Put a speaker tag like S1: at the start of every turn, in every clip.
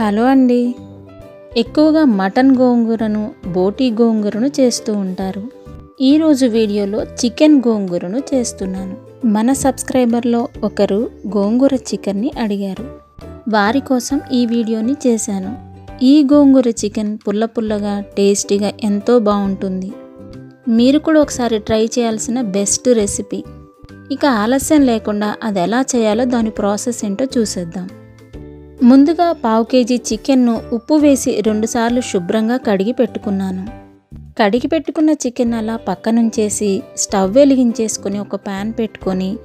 S1: Hello అండి. ఎక్కువగా mutton గోంగూరను బోటీ గోంగూరను చేస్తూ ఉంటారు. ఈరోజు వీడియోలో చికెన్ గోంగూరను చేస్తున్నాను. మన సబ్స్క్రైబర్లో ఒకరు గోంగూర చికెన్ని అడిగారు. వారి కోసం ఈ వీడియోని చేశాను. ఈ గోంగూర చికెన్ పుల్ల పుల్లగా టేస్టీగా ఎంతో బాగుంటుంది. మీరు కూడా ఒకసారి ట్రై చేయాల్సిన బెస్ట్ రెసిపీ. ఇక ఆలస్యం లేకుండా అది ఎలా చేయాలో దాని ప్రాసెస్ ఏంటో చూసేద్దాం. ముందుగా పావు కేజీ చికెన్ను ఉప్పు వేసి రెండుసార్లు శుభ్రంగా కడిగి పెట్టుకున్నాను. కడిగి పెట్టుకున్న చికెన్ అలా పక్కనుంచేసి స్టవ్ వెలిగించేసుకొని ఒక ప్యాన్ పెట్టుకొని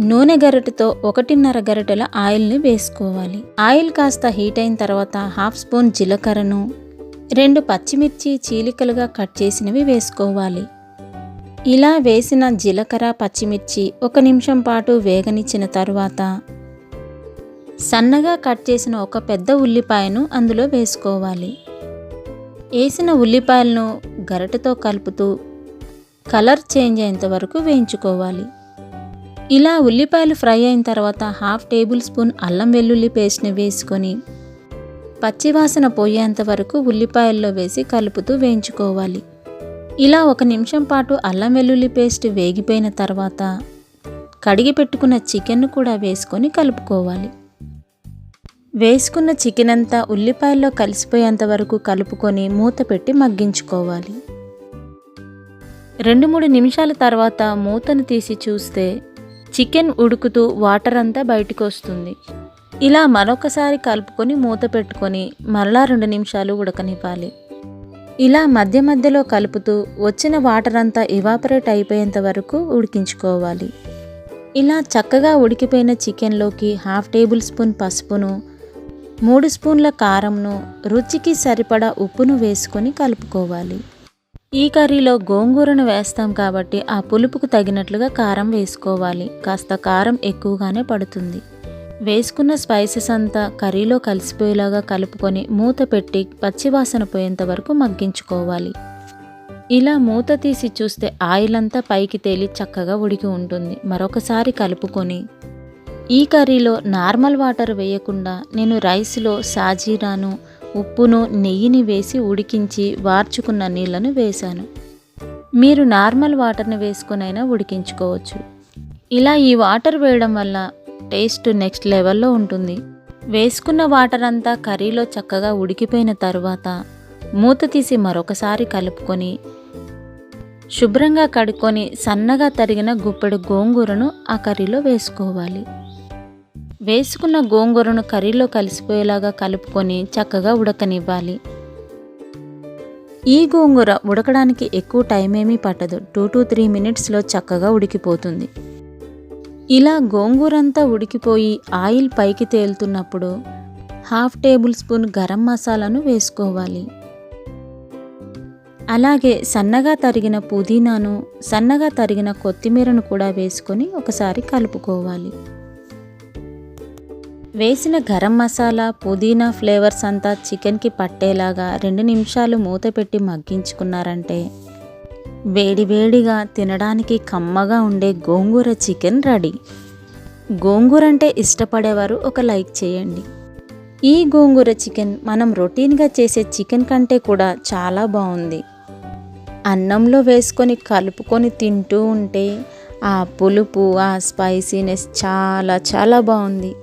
S1: నూనె గరిటెతో ఒకటిన్నర గరిటెల ఆయిల్ని వేసుకోవాలి. ఆయిల్ కాస్త హీట్ అయిన తర్వాత హాఫ్ స్పూన్ జీలకర్రను రెండు పచ్చిమిర్చి చీలికలుగా కట్ చేసినవి వేసుకోవాలి. ఇలా వేసిన జీలకర్ర పచ్చిమిర్చి ఒక నిమిషం పాటు వేగనిచ్చిన తర్వాత సన్నగా కట్ చేసిన ఒక పెద్ద ఉల్లిపాయను అందులో వేసుకోవాలి. వేసిన ఉల్లిపాయలను గరటతో కలుపుతూ కలర్ చేంజ్ అయ్యేంత వరకు వేయించుకోవాలి. ఇలా ఉల్లిపాయలు ఫ్రై అయిన తర్వాత హాఫ్ టేబుల్ స్పూన్ అల్లం వెల్లుల్లి పేస్ట్ని వేసుకొని పచ్చివాసన పోయేంత వరకు ఉల్లిపాయల్లో వేసి కలుపుతూ వేయించుకోవాలి. ఇలా ఒక నిమిషం పాటు అల్లం వెల్లుల్లి పేస్ట్ వేగిపోయిన తర్వాత కడిగి పెట్టుకున్న చికెన్ను కూడా వేసుకొని కలుపుకోవాలి. వేసుకున్న చికెన్ అంతా ఉల్లిపాయల్లో కలిసిపోయేంత వరకు కలుపుకొని మూత పెట్టి మగ్గించుకోవాలి. రెండు మూడు నిమిషాల తర్వాత మూతను తీసి చూస్తే చికెన్ ఉడుకుతూ వాటర్ అంతా బయటకు వస్తుంది. ఇలా మరొకసారి కలుపుకొని మూత పెట్టుకొని మరలా రెండు నిమిషాలు ఉడకనివ్వాలి. ఇలా మధ్య మధ్యలో కలుపుతూ వచ్చిన వాటర్ అంతా ఇవాపరేట్ అయిపోయేంత వరకు ఉడికించుకోవాలి. ఇలా చక్కగా ఉడికిపోయిన చికెన్లోకి హాఫ్ టేబుల్ స్పూన్ పసుపును మూడు స్పూన్ల కారంను రుచికి సరిపడా ఉప్పును వేసుకొని కలుపుకోవాలి. ఈ కర్రీలో గోంగూరను వేస్తాం కాబట్టి ఆ పులుపుకు తగినట్లుగా కారం వేసుకోవాలి. కాస్త కారం ఎక్కువగానే పడుతుంది. వేసుకున్న స్పైసెస్ అంతా కర్రీలో కలిసిపోయేలాగా కలుపుకొని మూత పెట్టి పచ్చివాసన పోయేంత వరకు మగ్గించుకోవాలి. ఇలా మూత తీసి చూస్తే ఆయిల్ అంతా పైకి తేలి చక్కగా ఉడికి ఉంటుంది. మరొకసారి కలుపుకొని ఈ కర్రీలో నార్మల్ వాటర్ వేయకుండా నేను రైస్లో సాజీరాను ఉప్పును నెయ్యిని వేసి ఉడికించి వార్చుకున్న నీళ్ళను వేశాను. మీరు నార్మల్ వాటర్ని వేసుకునైనా ఉడికించుకోవచ్చు. ఇలా ఈ వాటర్ వేయడం వల్ల టేస్ట్ నెక్స్ట్ లెవెల్లో ఉంటుంది. వేసుకున్న వాటర్ అంతా కర్రీలో చక్కగా ఉడికిపోయిన తర్వాత మూత తీసి మరొకసారి కలుపుకొని శుభ్రంగా కడుక్కొని సన్నగా తరిగిన గుప్పెడు గోంగూరను ఆ కర్రీలో వేసుకోవాలి. వేసుకున్న గోంగూరను కర్రీలో కలిసిపోయేలాగా కలుపుకొని చక్కగా ఉడకనివ్వాలి. ఈ గోంగూర ఉడకడానికి ఎక్కువ టైం ఏమీ పట్టదు. టూ టు త్రీ మినిట్స్లో చక్కగా ఉడికిపోతుంది. ఇలా గోంగూరంతా ఉడికిపోయి ఆయిల్ పైకి తేలుతున్నప్పుడు హాఫ్ టేబుల్ స్పూన్ గరం మసాలాను వేసుకోవాలి. అలాగే సన్నగా తరిగిన పుదీనాను సన్నగా తరిగిన కొత్తిమీరను కూడా వేసుకొని ఒకసారి కలుపుకోవాలి. వేసిన గరం మసాలా పుదీనా ఫ్లేవర్స్ అంతా చికెన్కి పట్టేలాగా రెండు నిమిషాలు మూత పెట్టి మగ్గించుకున్నారంటే. వేడివేడిగా తినడానికి కమ్మగా ఉండే గోంగూర చికెన్ రెడీ. గోంగూర అంటే ఇష్టపడేవారు ఒక లైక్ చేయండి. ఈ గోంగూర చికెన్ మనం రొటీన్గా చేసే చికెన్ కంటే కూడా చాలా బాగుంది. అన్నంలో వేసుకొని కలుపుకొని తింటూ ఉంటే ఆ పులుపు ఆ స్పైసీనెస్ చాలా చాలా బాగుంది.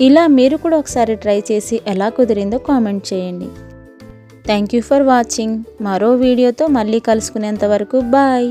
S1: ఇలా మీరు కూడా ఒకసారి ట్రై చేసి ఎలా కుదిరిందో కామెంట్ చేయండి. థ్యాంక్ యూ ఫర్ వాచింగ్ మరో వీడియోతో మళ్ళీ కలుసుకునేంత వరకు బాయ్.